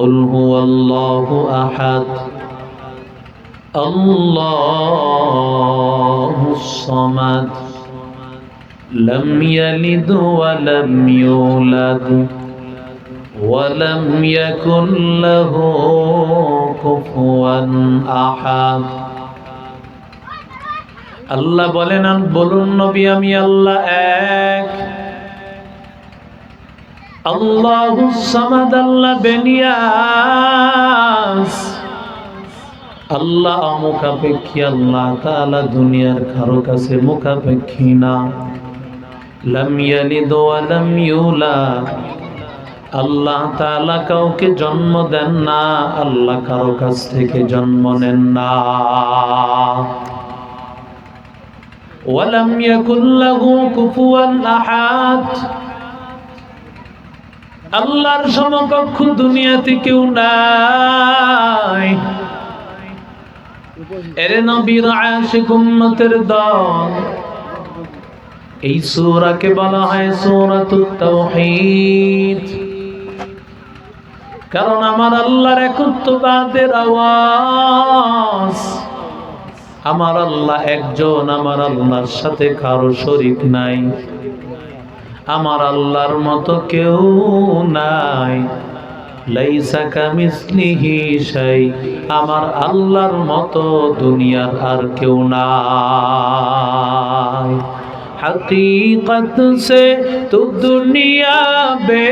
قل هو الله أحد الله الصمد لم يلد ولم يولد ولم يكن له كفوا أحد আল্লাহ বলেন আর বলুন নবী আমি আল্লাহ এক আল্লাহ সামাদ আল্লাহ বেনিয়াস আল্লাহ মুখাপেক্ষী, আল্লাহ তাআলা দুনিয়ার কারও কাছে মুখাপেক্ষী না। লাম ইয়ালিদ ওয়া লাম ইউলাদ আল্লাহ তাআলা কাউকে জন্ম দেন না, আল্লাহ কারও কাছ থেকে জন্ম নেন না। ওয়ালাম ইয়াকুল লাহু কুফুয়ান আহাদ। আল্লাহর সমকক্ষ দুনিয়াতে কেউ নাই। এর নবীর আশিক উম্মতের দল। এই সূরাকে বলা হয় সূরাতুত তাওহীদ। কারণ আমার আল্লাহর একত্ববাদের আওয়াজ। আমার আল্লাহ একজন, আমার আল্লাহর সাথে কারও শরীক নাই। আমার আল্লাহর মতো কেউ নাই। আমার আল্লাহর মতো দুনিয়ার আর কেউ নাই। حقیقت سے تو دنیا بے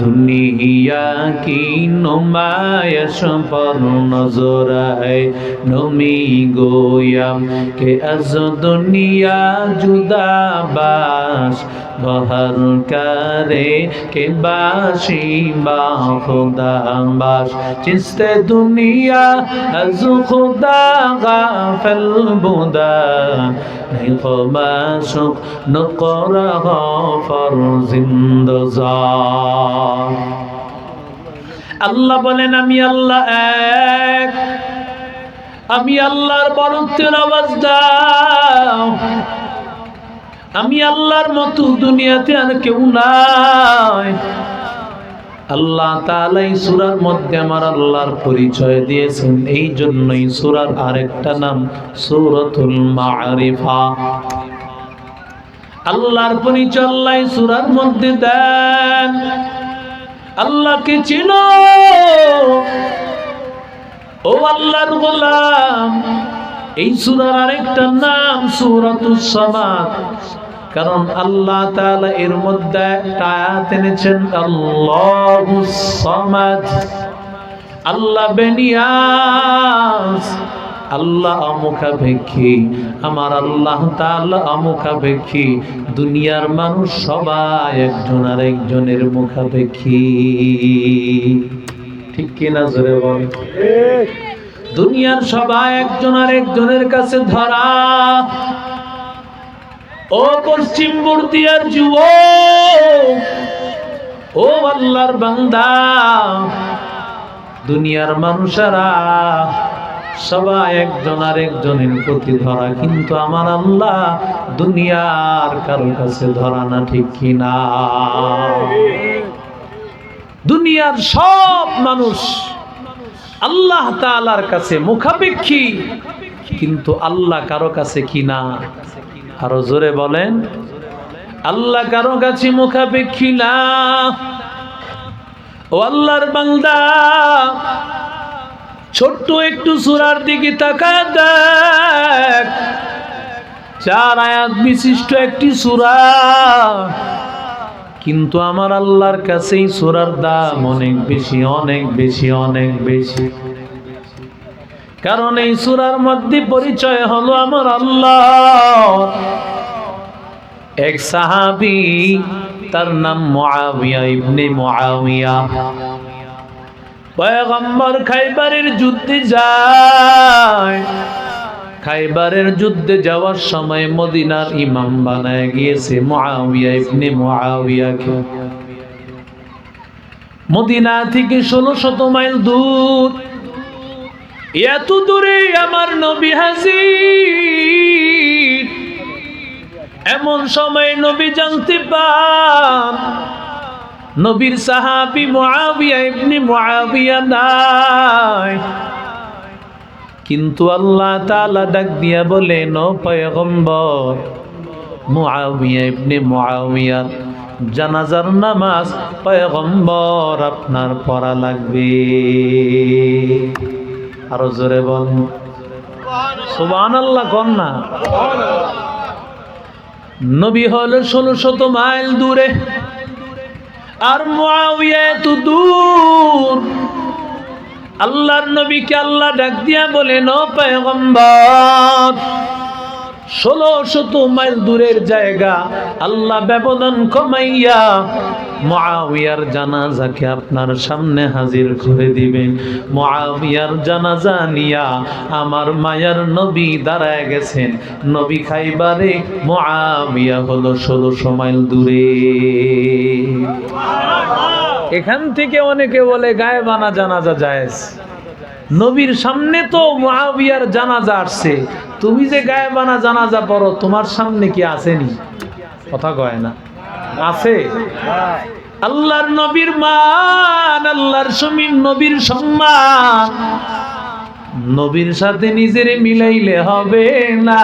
দুনিয়া কি নোমায় সম্পর নজরায় নমি গোয়াম কে আজ দুনিয়া জুদাবাস বহর করে কে বাসি বা খুদা বাস। চিস্তে দুনিয়া আজ খুদা গাফল বুদা, নাই খবাসুক নকরা জিন্দ জা আল্লাহ বলেন, আমি আল্লাহ এক। আমি আল্লাহর বরত্বের আওয়াজ দাও। আমি আল্লাহর মতো দুনিয়াতে আর কেউ নাই। আল্লাহ তাআলা এই সূরার মধ্যে আমার আল্লাহর পরিচয় দিয়েছেন। এই জন্যই সুরার আরেকটা নাম সূরাতুল মারিফা। আল্লাহর পরিচয় আল্লাহ সুরার মধ্যে দেন। আল্লাহকে চিনো। ও আল্লাহর গোলাম, এই সূরার আরেকটা নাম সূরাতুস সামাদ। কারণ আল্লাহ তাআলা এর মধ্যে একটা আয়াত এনেছেন, আল্লাহুস সামাদ। আল্লাহ বেনিয়াস আল্লাহ অমুখাপেক্ষী আমার আল্লাহ তাআলা অমুখাপেক্ষী দুনিয়ার মানুষ সবাই একজন আর একজনের মুখাপেক্ষী। ঠিক কিনা জোরে বল? দুনিয়ার সবাই একজন আর একজনের কাছে ধরা। ও পশ্চিম বর্দিয়ার যুব ও আল্লাহর বান্দা। দুনিয়ার মানুষেরা সবাই একজন আর একজনের প্রতি ধরা, কিন্তু আমার আল্লাহ দুনিয়ার কারও কাছে ধরা না, ঠিক কিনা দুনিয়ার সব মানুষ আল্লাহ তাআলার কাছে মুখাপেক্ষী, কিন্তু আল্লাহ কারও কাছে কিনা আরও জোরে বলেন, আল্লাহ কারও কাছে মুখাপেক্ষী না। ও আল্লাহর বান্দা ছোট্ট একটু সুরার দিকে তাকা দেখ। চার আয়াত বিশিষ্ট একটি সুরা। কিন্তু আমার আল্লাহর কাছেই সুরার দাম অনেক বেশি অনেক বেশি অনেক বেশি। কারণ এই সুরার মধ্যে পরিচয় হলো আমার আল্লাহ এক সাহাবি, তার নাম মুআবিয়া ইবনে মুআবিয়া পয়গম্বর খাইবারের যুদ্ধে যায়। খাইবারের যুদ্ধে যাওয়ার সময় মদিনার ইমাম বানায় গিয়েছে মুআবিয়া ইবনে মুআবিয়াকে মদিনা থেকে ষোলো শত মাইল দূর। এত দূরে আমার নবী হাজির। এমন সময় নবী জানতে পান নবীর সাহাবি মুআবিয়া ইবনে মুআবিয়া নাই। কিন্তু আল্লাহ তাআলা ডাক দিয়া বলেন ও পয়গম্বর, মুআবিয়া ইবনে মুআবিয়া, জানাজার নামাজ পয়গম্বর আপনার পড়া লাগবে। আরও জোরে বল। সুবহানাল্লাহ কন না? নবী হলো ষোলো শত মাইল দূরে। আর মুআবিয়া এত দূর। আল্লাহর নবীকে আল্লাহ ডাক দিয়া বলেন ও পয়গম্বর ষোলো শত মাইল দূরের জায়গা। আল্লাহ ব্যবধান কমাইয়া মুআবিয়ার জানাজাকে আপনার সামনে হাজির করে দিবেন। মহাবিয়ার জানাজা নিয়া আমার মায়ার নবী দাঁড়ায় গেছেন। নবী খাইবারে মহাবিয়া হলো ষোলোশো মাইল দূরে। এখান থেকে অনেকে বলে গায়ে বানা জানাজা যায় নবীর সামনে তো মহাবিয়ার জানাজা আসছে। তুমি যে গায়ে বানা জানাজা পড়ো, তোমার সামনে কি আসেনি? কথা কয় না। আছে। আল্লাহর নবীর মান, আল্লাহর সমীর নবীর সম্মান। নবীর সাথে নিজের মিলাইলে হবে না।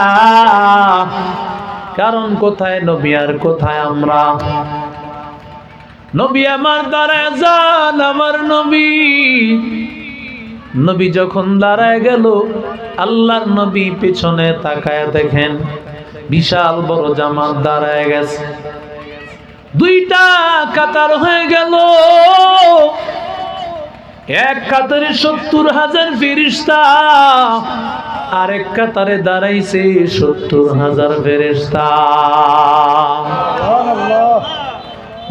কারণ কোথায় নবী আর কোথায় আমরা? নবী আমার দ্বারা যান আমার নবী। নবী যখন দাঁড়ায় গেল আল্লাহর নবী পেছনে তাকায় দেখেন বিশাল বড় জামাত দাঁড়ায় গেছে। দুইটা কাতার হয়ে গেল। এক কাতারে সত্তর হাজার ফেরিস্তা আরেক কাতারে দাঁড়াইছে সত্তর হাজার ফেরিস্তা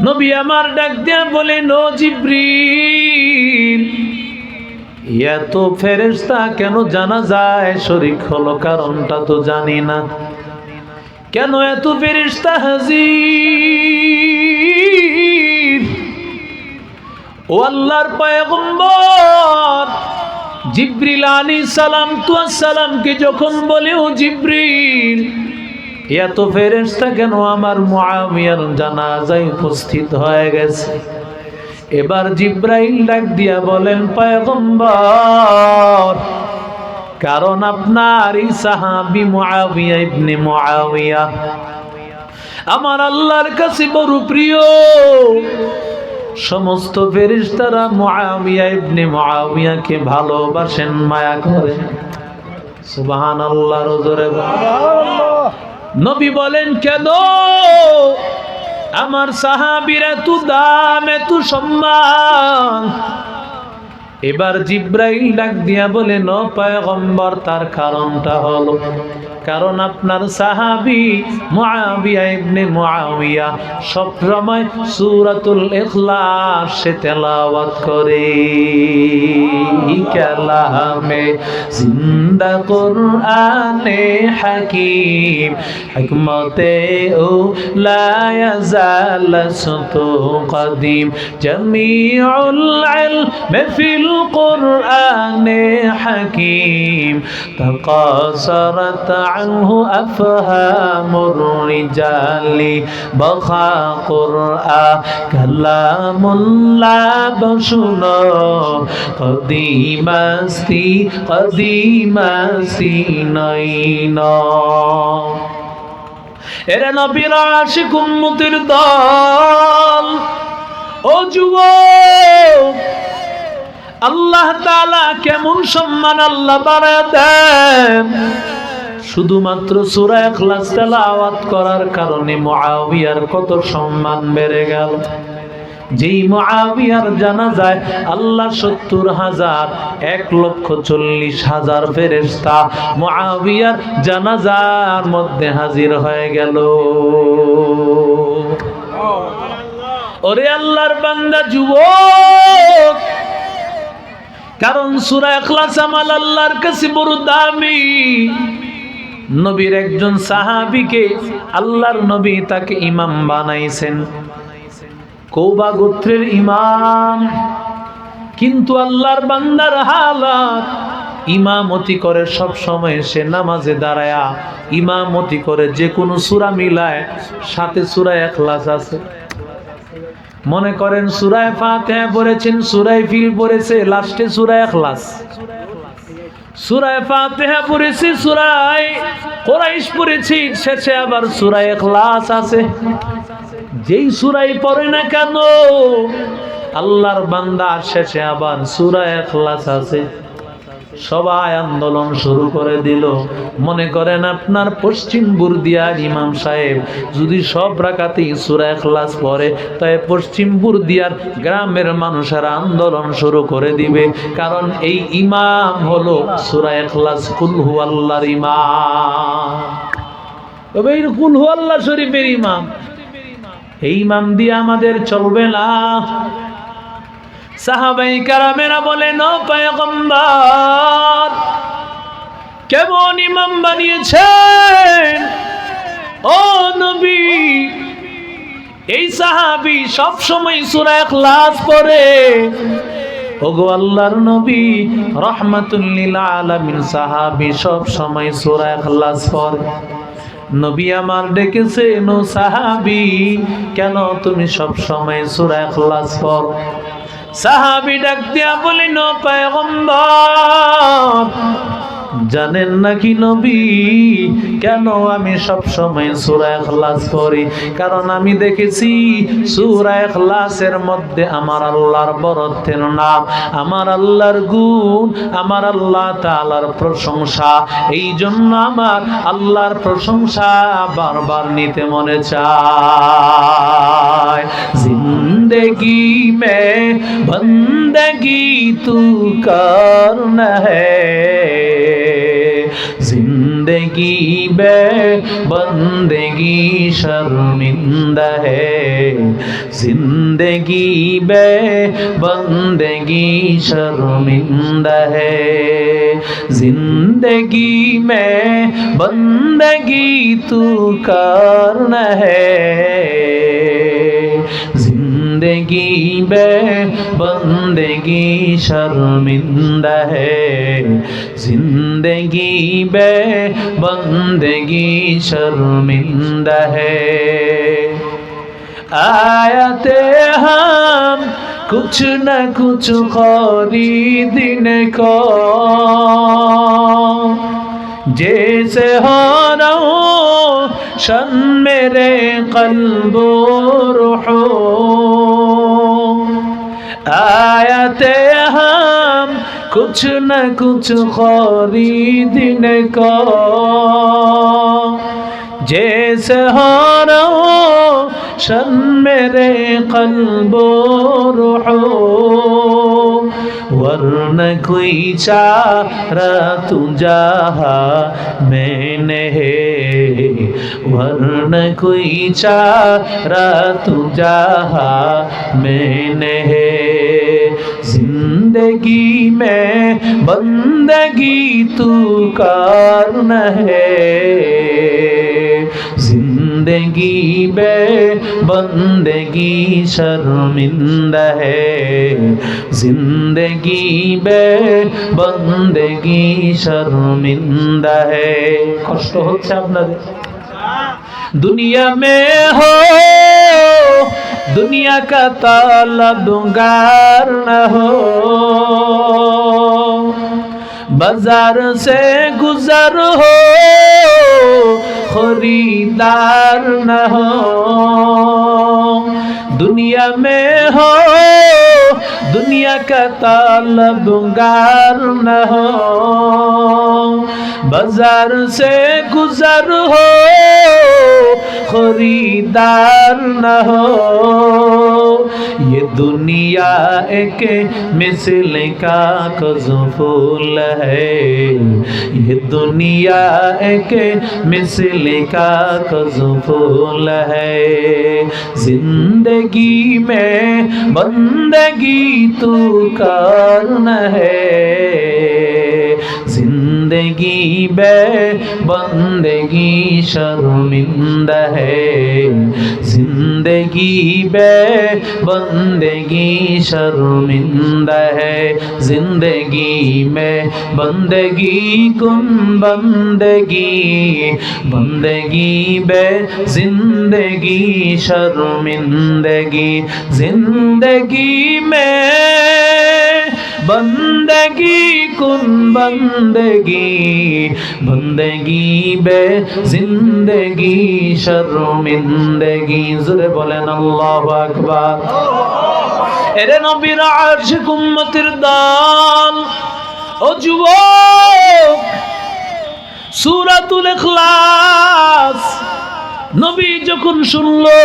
নবী আমার ডাক দিয়া বলে নো জিব্রিল এত ফেরেস্তা কেন জানা যায়? শরিক হলো কারণটা তো জানি না। কেন এত ফেরেস্তা হাজির? ও আল্লাহর পয়গম্বর, জিব্রিল আলী সালাম তু সালামকে যখন বলে, ও জিব্রিল, এত ফেরেস্তা কেন আমার মুআবিয়ার জানাজায় উপস্থিত হয়ে গেছে? এবার জিব্রাইল ডাক দিয়া বলেন পয়গম্বর কারণ আপনার এই সাহাবি মুআবিয়া ইবনে মুআবিয়া আমার আল্লাহর কাছে বড় প্রিয়। সমস্ত ফেরেশতারা মুআবিয়া ইবনে মুআবিয়াকে ভালোবাসেন মায়া করেন সুবহানাল্লাহ জোরে নবী বলেন কেন? আমার সাহাবির এত দাম এত সম্মান। এবার জিব্রাইল ডাক দিয়া বলে, ন পয়গম্বর, তার কারণটা হলো। কারণ আপনার সাহাবি মুআবিয়া ইবনে মুআবিয়া সব সময় সূরাতুল ইখলাস সে তেলাওয়াত করে। কালামে জিন্দা কুরআনে হাকিম, হিকমতে ও লা ইয়াজাল সুতু কদিম। জামিউল ইলম ফিল القرآن حكيم تقاصرت عنه أفهام الرجال بخا قرآن كلام الله بشنا قديم استي قديم استي نينا এরা নবীর আশিক উম্মতির দল ও যুবক আল্লাহ তাআলা কেমন সম্মান আল্লাহ বাড়ায় দেন? শুধুমাত্র সূরা ইখলাস তেলাওয়াত করার কারণে মুআবিয়ার কত সম্মান বেড়ে গেল। যেই মুআবিয়ার জানাজায় আল্লাহ সত্তর হাজার, এক লক্ষ চল্লিশ হাজার ফেরেশতা মুআবিয়ার জানাজার মধ্যে হাজির হয়ে গেল। ওরে আল্লাহর বান্দা, যুবক! কারণ সুরা এখলাস আমাল আল্লাহর কাছে বড় দামি। নবীর একজন সাহাবিকে আল্লাহর নবী তাকে ইমাম বানাইছেন। কৌবা গোত্রের ইমাম। কিন্তু আল্লাহর বান্দার হালাত, ইমামতি করে সব সময় সে নামাজে দাঁড়ায়া ইমামতি করে যে কোনো সুরা মিলায়, সাথে সুরা এখলাস আছে। মনে করেন সুরায় ফাতেহা পড়েছেন, সুরায় ফিল পড়েছে লাস্টে সুরায় এখলাস সুরায় ফাতেহা পড়েছি, সুরায় কোরাইশ পড়েছি, শেষে আবার সুরায় এখলাস আছে। যেই সুরাই পড়ে না কেন, আল্লাহর বান্দা শেষে আবার সুরায় এখলাস আছে। সবাই আন্দোলন শুরু করে দিল। মনে করেন আপনার পশ্চিম বুরদিয়ার ইমাম সাহেব, যদি সব রাকাতেই সুরা এখলাস পড়ে তাই পশ্চিম বুরদিয়ার গ্রামের মানুষেরা আন্দোলন শুরু করে দিবে। কারণ এই ইমাম হলো সুরা এখলাস কুলহু আল্লাহর ইমাম। তবে এই কুলহু আল্লাহ শরীফের ইমাম। এই ইমাম দিয়ে আমাদের চলবে না। সাহাবাই কারামেরা বলেন ও পয়গম্বর, কেমন ইমাম বানিয়েছেন? ও নবী, এই সাহাবি সব সময় সূরা ইখলাস পড়ে। ওগো আল্লাহর নবী রহমাতুল্লিল আলামিন সাহাবি সব সময় সূরা ইখলাস পড়ে। নবী আমার ডেকেছে, নো সাহাবি, কেন তুমি সব সময় সূরা ইখলাস পড়ো? সাহাবি ডাক দিয়া বলিন পয়গম্বর জানেন নাকি নবী? কেন আমি সব সময় সূরা ইখলাস পড়ি? কারণ আমি দেখেছি সূরা ইখলাসের মধ্যে আমার আল্লাহর বরত্বের নাম, আমার আল্লাহর গুণ, আমার আল্লাহ তাআলার প্রশংসা। এই জন্য আমার আল্লাহর প্রশংসা বারবার নিতে মনে চায়। জিন্দগি মে বন্দগি তু করনা है ज़िंदगी बे, बंदगी शर्मिंदा है। ज़िंदगी बे, बंदगी शर्मिंदा है। ज़िंदगी में, बंदगी तू कारण है। বন্দেগি বে বন্দেগি শর্মিন্দা হে জিন্দগি বে বন্দেগি শর্মিন্দা হে আয়াতে হাম কুছ না কুছ করি দিন কো जैसे हो शन मेरे कल्बो रूहो आयते हम कुछ न कुछ खरीदने को जैसे हो शन मेरे कल्बो रूहो वरन कोई चारा तू जहा, मैंने है। वरन कोई चारा तू जहा, मैंने है। ज़िंदगी में बंदगी तू कारण है। بندگی بے بندگی شرمندہ ہے زندگی بے بندگی شرمندہ ہے কষ্ট হচ্ছে আপনাদের দুনিয়া মে হো দুনিয়া কা তালা দুঙ্গার না হো বাজার সে গুজার হো खरीदार न हो दुनिया में हो दुनिया का तलबगार न हो। बाज़ार से गुजर हो, खरीदार न हो। ये दुनिया एक मिसल का फूल है। ये दुनिया एक मिसल का फूल है। ज़िंदगी में बंदगी तू कारण है। বন্দেগি বে বন্দেগি শর্মিন্দা হে জিন্দগি বে বন্দেগি শর্মিন্দা হে জিন্দগি মে বন্দেগি কুন বন্দেগি বন্দেগি বে জিন্দগি শর্মিন্দগি জিন্দগি মে بندگی کن بندگی بندگی بے زندگی شرمندگی زر بولن اللہ اکبر এরে নবীর আশিক উম্মতির দান ও যুবক সূরাতুল ইখলাস শুনলো।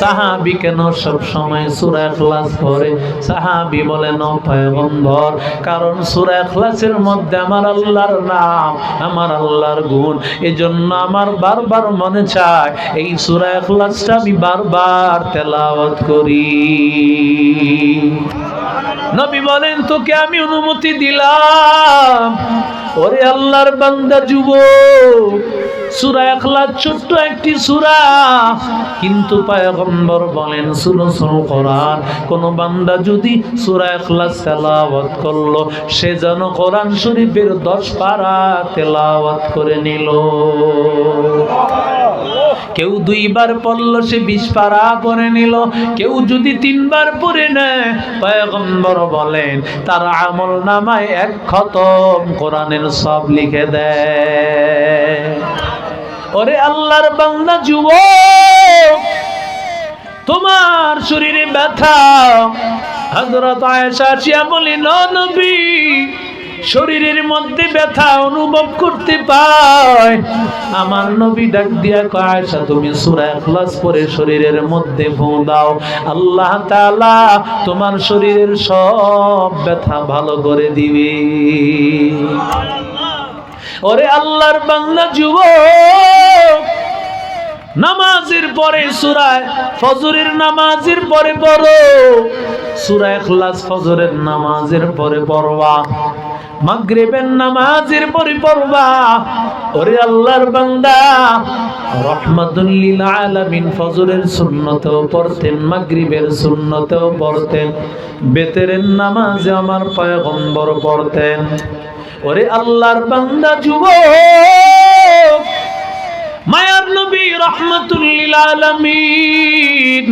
সাহাবি কেন সব সময় সূরা ইখলাস পড়ে? সাহাবি বলেন পয়গম্বর, কারণ সূরা ইখলাসের মধ্যে আমার আল্লাহর নাম, আমার আল্লাহর গুণ, এজন্য আমার বারবার মনে চায়, এই সূরা ইখলাসটা আমি বারবার তেলাওয়াত করি। নবী বলেন, তোকে আমি অনুমতি দিলাম। ওরে আল্লাহর বান্দা, যুবক সূরা ছোট্ট একটি সূরা। কিন্তু পয়গম্বর বলেন, শুনো কোরআন। কোন বান্দা যদি সূরা ইখলাস তেলাওয়াত করল, সে যেন কোরআন শরীফের 10 পারা তেলাওয়াত করে নিল। কেউ দুইবার পড়ল, সে বিশ পারা করে নিল। কেউ যদি তিনবার পড়ে নেয়, পয়গম্বর বলেন, তার আমল নামায় এক খতম, কোরআনের সব লিখে দেয় ওরে আল্লাহর বান্দা যুবক, তোমার শরীরে ব্যথা। হযরত আয়েশা বলেন "ও নবী, শরীরের মধ্যে ব্যথা অনুভব করতে পায়। আমার নবী ডাক দিয়া কয়, আয়েশা, তুমি সূরা ইখলাস পড়ে শরীরের মধ্যে ফু দাও। আল্লাহ তাআলা তোমার শরীরের সব ব্যথা ভালো করে দিবে। ওরে আল্লাহর বাংলা যুবক, নামাজের পরে সুরায় ফজরের নামাজের পরে পড়ো। সুরায় ইখলাস ফজরের নামাজের পরে পড়বা, মাগরিবের নামাজের পরে পড়বা। ওরে আল্লাহর বান্দা, রহমাতুল লিল আলামিন ফজরের সুন্নতেও পড়তেন, মাগরিবের সুন্নতেও পড়তেন, বেতেরের নামাজে আমার পয়গম্বর পড়তেন। ওরে আল্লাহর বান্দা যুবক, মায়ার নবী রহমাতুল্লিল আলামিন,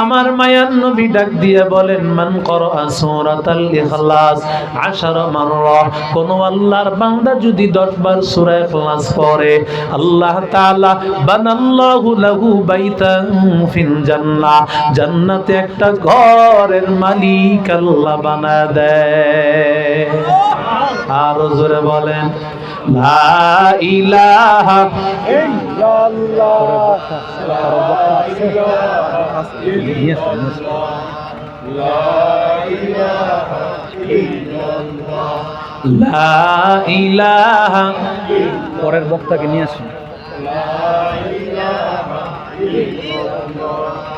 আমার মায়ার নবী ডাক দিয়ে বলেন, মান করা সূরাতাল ইখলাস আশারা মাররা কোন আল্লাহর বান্দা যদি 10 বার সূরা ইখলাস পড়ে, আল্লাহ তাআলা, বানাল্লাহু লাহু বাইতান ফিল জান্নাহ জান্নাতে একটা ঘরের মালিক আল্লাহ বানা দেয়। আর জোরে বলেন লা ইলাহা লা ইলাহা পরের বক্তাকে নিয়ে আসুন। লা ইলাহা ইল্লাল্লাহ।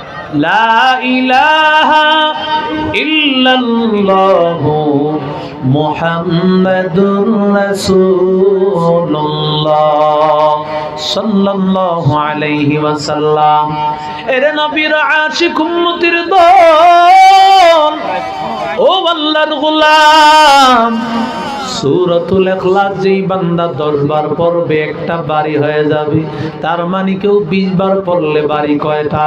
লা ইলাহা ইল্লাল্লাহ মুহাম্মাদুর রাসূলুল্লাহ সাল্লাল্লাহু আলাইহি ওয়াসাল্লাম। এর নবীর আশিক উম্মতির দল, ও আল্লাহর গোলাম, সূরাতুল ইখলাস যেই বান্দা 10 বার পড়বে, একটা বাড়ি হয়ে যাবে। তার মানে কেউ 20 বার পড়লে বাড়ি কয়টা?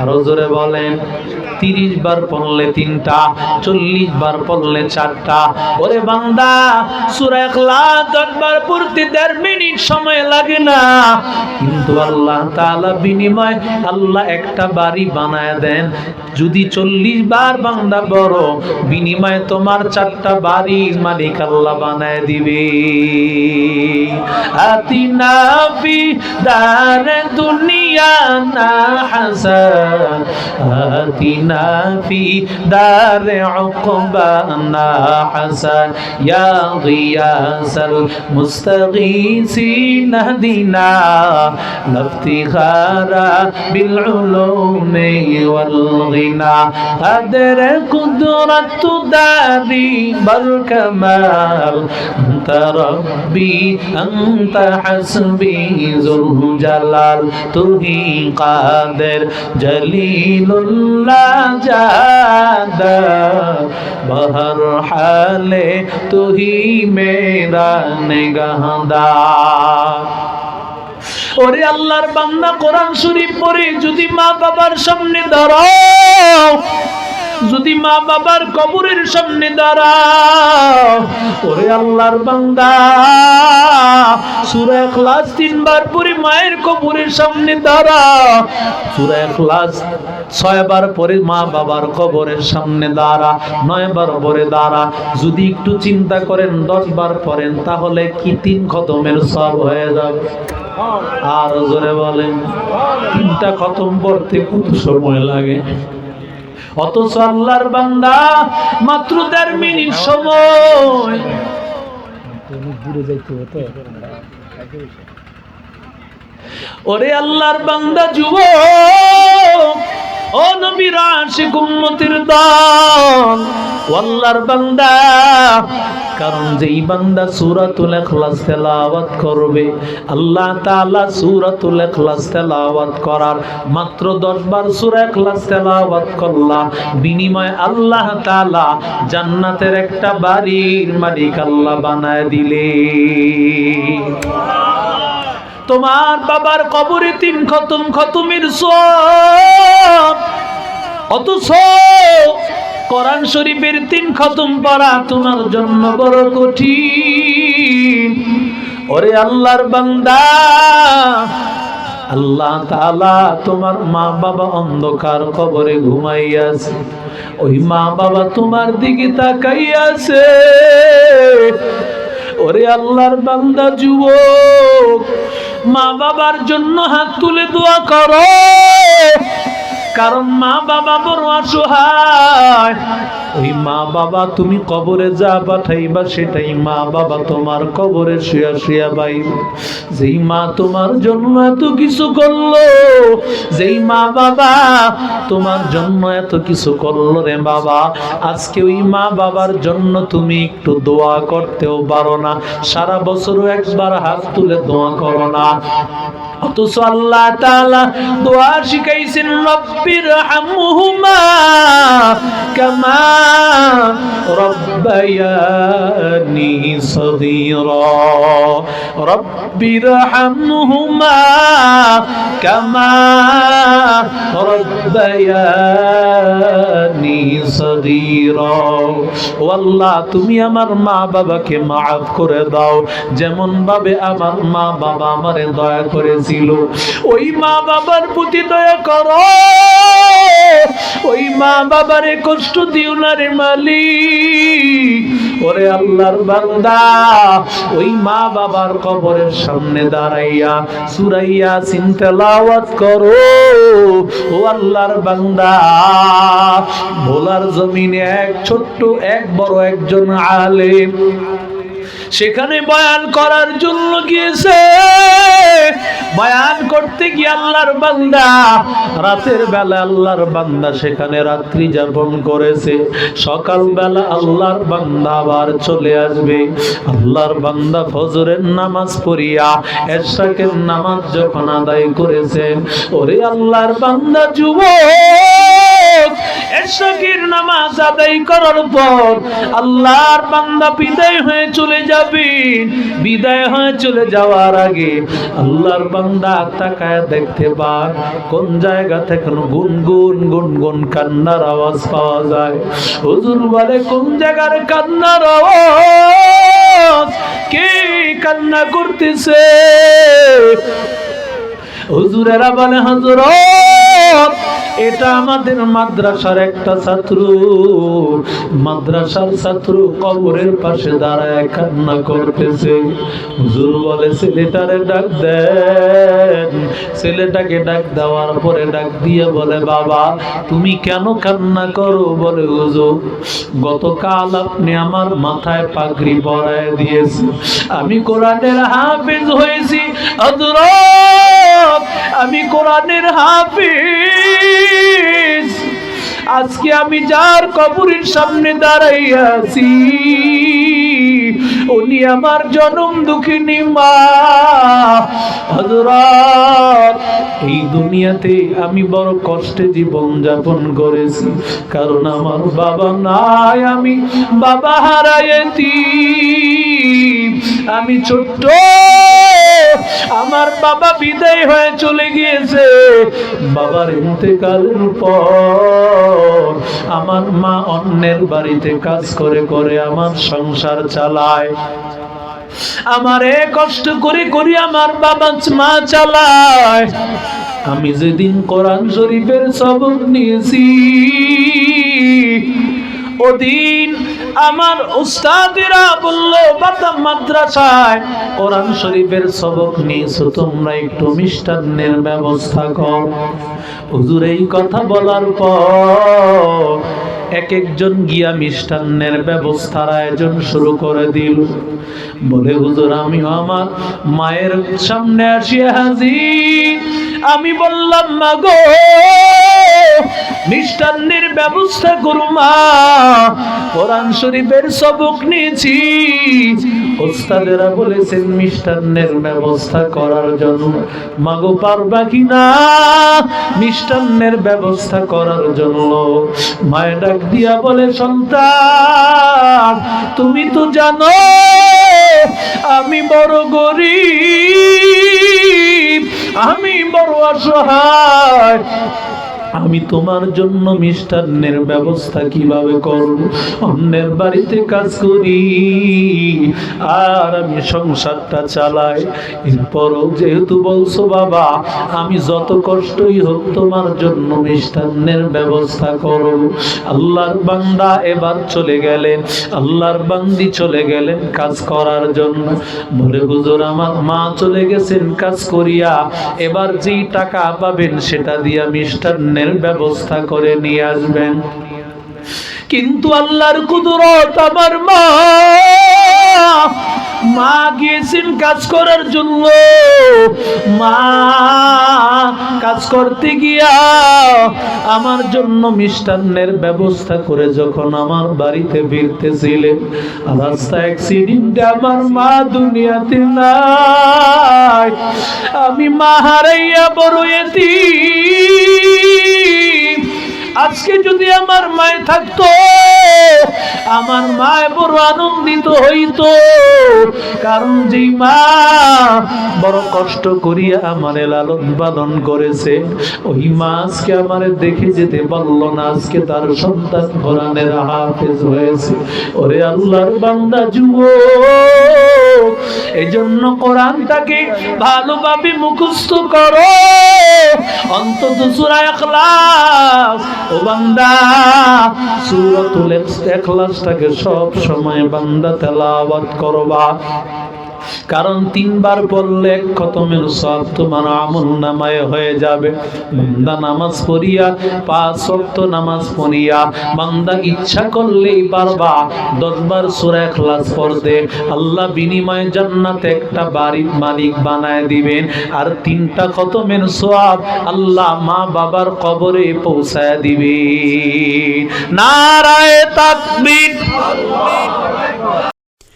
আরও জোরে বলেন, তিরিশ বার পড়লে তিনটা, চল্লিশ বার পড়লে চারটা। ওরে বান্দা, সুরা এখলাস দশবার পড়তে দেড় মিনিট সময় লাগে না। কিন্তু আল্লাহ তাআলা বিনিময় আল্লাহ একটা বাড়ি বানায় দেন। যদি চল্লিশ বার বান্দা বড় বিনিময়ে তোমার চারটা বাড়ির মালিক আল্লাহ বানায় দিবে। আতিনা ফি দার দুনিয়া না হাসান। آتنا في دار عقبانا حسن يا غياس المستغيثين اهدنا لا بالعلوم والغنى قدر قدرة داري بالكمال أنت ربي أنت حسبي ذو الجلال تهي قادر جل খলিলুল্লাহ জাদা বহর হালে তুই মেরা নেগাহদা ওরে আল্লাহর বান্দা কোরআন শরীফ পড়ে যদি মা বাবার সামনে ধরো যদি মা বাবার কবরের সামনে দাঁড়াও, ওরে আল্লাহর বান্দা, সূরা ইখলাস তিনবার পরে মায়ের কবরের সামনে দাঁড়াও। সূরা ইখলাস ছয়বার পরে মা বাবার কবরের সামনে দাঁড়া, নয়বার পরে দাঁড়া। যদি একটু চিন্তা করেন দশ বার পড়েন, তাহলে কি তিন খতমের সব হয়ে যাবে? আর জোরে বলেন, তিনটা খতম পড়তে কত সময় লাগে? অথচ আল্লাহর বান্দা মাত্র দেড় মিনিট সময়। ওরে আল্লাহর বান্দা যুব ও নবীর আশিক উম্মতির দল, ও আল্লাহর বান্দা, কারণ যেই বান্দা সূরাতুল ইখলাস তেলাওয়াত করবে, আল্লাহ তাআলা সূরাতুল ইখলাস তেলাওয়াত করার মাত্র 10 বার সূরা ইখলাস তেলাওয়াত করলা। বিনিময়ে আল্লাহ তাআলা জান্নাতের একটা বাড়ির মালিক আল্লাহ বানায় দিলে। তোমার বাবার কবরে তিন খতম, খতমের সব। অথচ কোরআন শরীফের তিন খতম পড়া তোমার জন্য বড় কঠিন। ওরে আল্লাহর বান্দা, আল্লাহ তাআলা তোমার মা বাবা অন্ধকার কবরে ঘুমাইয়াছে। ওই মা বাবা তোমার দিকে তাকাইয়াছে। ওরে আল্লাহর বান্দা, যুবক মা বাবার জন্য হাত তুলে দোয়া করো। কারণ মা বাবা বড় অসহায়। ওই মা বাবা তুমি কবরে যা পাঠাইবা সেটাই মা বাবা তোমার কবরে শুয়া শুয়া পাইব যেই মা তোমার জন্য এত কিছু করল, যেই মা বাবা তোমার জন্য এত কিছু করল রে বাবা, আজকে ওই মা বাবার জন্য তুমি একটু দোয়া করতেও পারো না, সারা বছরও একবার হাত তুলে দোয়া করো না। অথচ আল্লাহ তাআলা দোয়া শিখাইছেন রব্বির হামহুমা কামা রব্বায়ানি সগীরা রব্বির হামহুমা কামা রব্বায়ানি সগীরা ও আল্লাহ তুমি আমার মা বাবাকে মাফ করে দাও। যেমন ভাবে আমার মা বাবা আমারে দয়া করেছিল। ওই মা বাবার প্রতি দয়া করো। ওই মা বাবারে কষ্ট দিও না রে মালিক। ওরে আল্লাহর বান্দা, ওই মা বাবার কবরের সামনে দাঁড়াইয়া সুরাইয়া সিনতেলাওয়াত করো। ও আল্লাহর বান্দা, ভোলার জমিনে এক ছোট্ট, এক বড় একজন আলেম সেখানে বয়ান করার জন্য গিয়েছে। বয়ান করতে গিয়ে আল্লাহর বান্দা, রাতের বেলা আল্লাহর বান্দা সেখানে রাত্রি যাপন করেছে। সকাল বেলা আল্লাহর বান্দা আবার চলে আসবে। আল্লাহর বান্দা ফজরের নামাজ পড়িয়া এশরাকের নামাজ যখন আদায় করেছেন, ওরে আল্লাহর বান্দা যুবক! দেখতে পান, কোন জায়গা থেকে গুনগুন গুনগুন কান্নার আওয়াজ পাওয়া যায়। হুজুর বলে, কোন জায়গার কান্নার আওয়াজ? কে কান্না করতেছে? হুজুরেরা বলে, হুজুর এটা আমাদের মাদ্রাসার একটা ছাত্র। মাদ্রাসার ছাত্র কবরের পাশে দাঁড়ায় কান্না করতেছে। হুজুর বলে, ছেলেটারে ডাক দেন। ছেলেটাকে ডাক দেওয়ার পরে ডাক দিয়ে বলে, বাবা, তুমি কেন কান্না করো? বলে, হুজুর, গতকাল আপনি আমার মাথায় পাগড়ি পরায় দিয়েছে আমি কোরআনের হাফিজ হয়েছি। হযরত আমি কোরআনের হাফিজ। আজকে আমি যার কবরের সামনে দাঁড়াইয়া আছি, উনি আমার জনম দুঃখিনী মা। এই দুনিয়াতে আমি বড় কষ্টে জীবন যাপন করেছি, কারণ আমার বাবা নাই, আমি বাবা হারাইছি আমি ছোট্ট আমার বাবা বিদায় হয়ে চলে গিয়েছে। বাবার ইন্তেকালের পর আমার মা অন্যের বাড়িতে কাজ করে করে আমার সংসার চালায়। আমারে কষ্ট করে করি আমার বাবা মা চালায়। আমি যেদিন কোরআন শরীফের সবক নিয়েছি, ওদিন আমার উস্তাদেরা বলল, বাদাম মাদ্রাসায় কোরআন শরীফের সবক নিয়েছো, তোমরা একটু মিষ্টান্নের ব্যবস্থা কর। হুজুর এই কথা বলার পর এক একজন গিয়া মিষ্টান্নের ব্যবস্থার আয়োজন শুরু করে দিল। বলে, হুজুর আমি আমার মায়ের সামনে আসিয়া হাজির। আমি বললাম মা গো মিষ্টান্নের ব্যবস্থা করু মা। কোরআন শরীফের সবক নিয়েছি। ওস্তাদেরা বলেছেন মিষ্টান্নের ব্যবস্থা করার জন্য। মাগো পারবা কি না? মিষ্টান্নের ব্যবস্থা করার জন্য। মায়ের ডাক দিয়া বলে, সন্তান, তুমি তো জানো, আমি বড় গরিব, আমি বড় অসহায়। আমি তোমার জন্য মিষ্টান্নের ব্যবস্থা কীভাবে করব? অন্যের বাড়িতে কাজ করি, আর আমি সংসারটা চালাই। এরপরও যেহেতু বলছো বাবা, আমি যত কষ্টই হোক তোমার জন্য মিষ্টান্নের ব্যবস্থা করো আল্লাহর বান্দা এবার চলে গেলেন। আল্লাহর বান্দি চলে গেলেন কাজ করার জন্য। বলে, হুজুর, আমার মা চলে গেছেন কাজ করিয়া। এবার যেই টাকা পাবেন সেটা দিয়া মিষ্টান্নের ব্যবস্থা করে নিয়ে আসবেন। কিন্তু আল্লাহর কুদরত আমার মা মা গিয়েছেন কাজ করার জন্য। মা কাজ করতে গিয়া আমার জন্য মিষ্টান্নের ব্যবস্থা করে যখন আমার বাড়িতে ফিরতেছিলেন রাস্তা অ্যাক্সিডেন্টে আমার মা দুনিয়াতে নাই। আমি মা হারাইয়া বড় এতিম। আজকে যদি আমার মায় থাকতো, আমার মায় বড় আনন্দিত হইতো। কারণ যে মা বড় কষ্ট করিয়া আমারে লালন পালন করেছে, ওই মা আজকে আমারে দেখে যেতে পারল না, আজকে তার সন্তান কোরআনের হাফেজ হয়েছে। ওরে আল্লাহর বান্দা যুবক এই জন্য কোরআনটাকে ভালোভাবে মুখস্থ করো। অন্তত সূরা ইখলাস ও বান্দা সূরাতুল ইখলাসটাকে সব সময় বান্দা তেলাওয়াত করবা। কারণ তিনবার পড়লে খতমের সব তোমার আমল নামায় হয়ে যাবে। বান্দা নামাজ পড়িয়া, পাঁচ ওয়াক্ত নামাজ পড়িয়া, বান্দা ইচ্ছা করলেই পারবা, দশবার সূরা ইখলাস পড়তে। আল্লাহ বিনিময়ে জান্নাতে একটা বাড়ির মালিক বানায় দিবেন। আর তিনটা খতমের সওয়াব আল্লাহ মা বাবার কবরে পৌঁছায় দিবেন। নারায়ে তাকবীর।